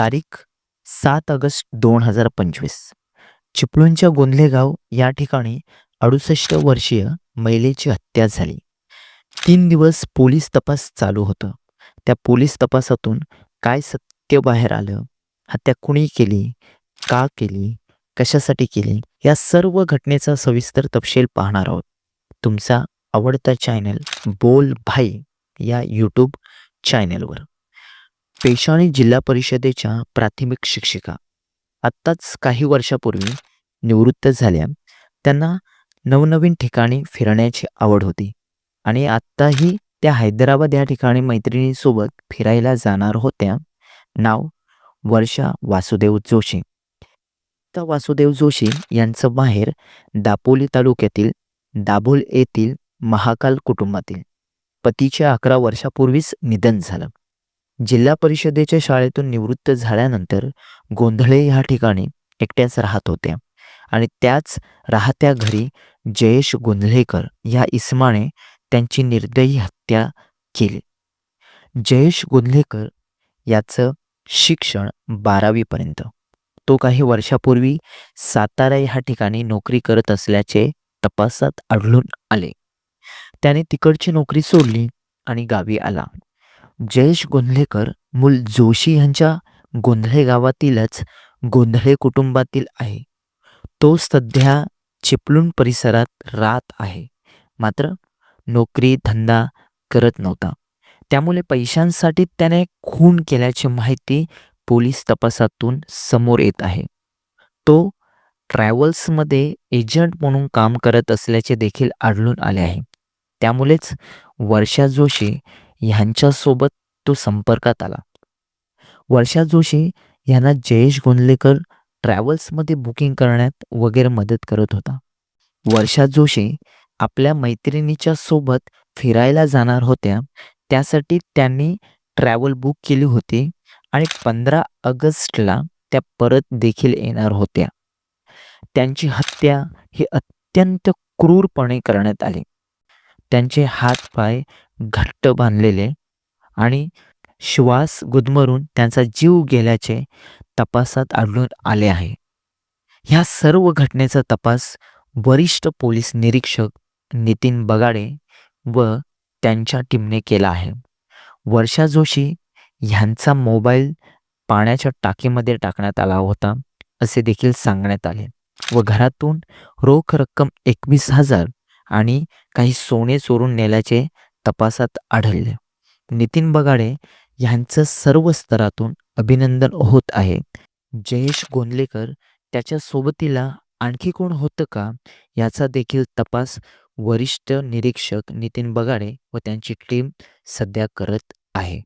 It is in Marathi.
तारीख सात ऑगस्ट दोन हजार पंचवीस. चिपळूणच्या गोंधलेगाव या ठिकाणी अडुसष्ट वर्षीय महिलेची हत्या झाली. तीन दिवस पोलीस तपास चालू होतं. त्या पोलीस तपासातून काय सत्य बाहेर आलं? हत्या कुणी केली? का केली? कशासाठी केली? या सर्व घटनेचा सविस्तर तपशील पाहणार आहोत. तुमचा आवडता चॅनल बोल भाई या यूट्यूब चॅनलवर पेशवानी जिल्हा परिषदेच्या प्राथमिक शिक्षिका. आत्ताच काही वर्षापूर्वी निवृत्त झाल्या. त्यांना नवनवीन ठिकाणी फिरण्याची आवड होती. आणि आत्ताही त्या हैदराबाद या ठिकाणी मैत्रिणीसोबत फिरायला जाणार होत्या. नाव वर्षा वासुदेव जोशी. तर वासुदेव जोशी यांचं बाहेर दापोली तालुक्यातील दाभोल येथील महाकाल कुटुंबातील. पतीचे अकरा वर्षापूर्वीच निधन झालं. जिल्हा परिषदेच्या शाळेतून निवृत्त झाल्यानंतर गोंधळे ह्या ठिकाणी एकट्याच राहत होत्या. आणि त्याच राहत्या घरी जयेश गोंधळेकर या इसमाने त्यांची निर्दयी हत्या केली. जयेश गोंधळेकर याचं शिक्षण बारावीपर्यंत तो काही वर्षापूर्वी सातारा ह्या ठिकाणी नोकरी करत असल्याचे तपासात आढळून आले. त्याने तिकडची नोकरी सोडली आणि गावी आला. जयेश गोंधळेकर मूल जोशी यांच्या गोंधळे गावातीलच गोंधळे कुटुंबातील आहे. तो सध्या चिपळूण परिसरात राहत आहे. मात्र नोकरी धंदा करत नव्हता. त्यामुळे पैशांसाठी त्याने खून केल्याची माहिती पोलीस तपासातून समोर येत आहे. तो ट्रॅव्हल्समध्ये एजंट म्हणून काम करत असल्याचे देखील आढळून आले आहे. त्यामुळेच वर्षा जोशी ह्यांच्यासोबत तो संपर्कात आला. वर्षा जोशी यांना जयेश गोंदलेकर ट्रॅव्हल्समध्ये बुकिंग करण्यात वगैरे मदत करत होता. वर्षा जोशी आपल्या मैत्रिणीच्या सोबत फिरायला जाणार होत्या. त्यासाठी त्यांनी ट्रॅव्हल बुक केली होती आणि पंधरा ऑगस्टला त्या परत देखील येणार होत्या. त्यांची हत्या ही अत्यंत क्रूरपणे करण्यात आली. त्यांचे हात पाय घट्ट बांधलेले आणि श्वास गुदमरून त्यांचा जीव गेल्याचे तपासात आढळून आले आहे. ह्या सर्व घटनेचा तपास वरिष्ठ पोलीस निरीक्षक नितीन बगाडे व त्यांच्या टीमने केला आहे. वर्षा जोशी ह्यांचा मोबाईल पाण्याच्या टाकीमध्ये टाकण्यात आला होता असे देखील सांगण्यात आले. व घरातून रोख रक्कम एकवीस हजार आणि काही सोने चोरून नेल्याचे तपासात आढळले. नितीन बगाडे यांचं सर्व स्तरातून अभिनंदन होत आहे. जयेश गोंदलेकर त्याच्या सोबतीला आणखी कोण होतं का याचा देखील तपास वरिष्ठ निरीक्षक नितीन बगाडे व त्यांची टीम सध्या करत आहे.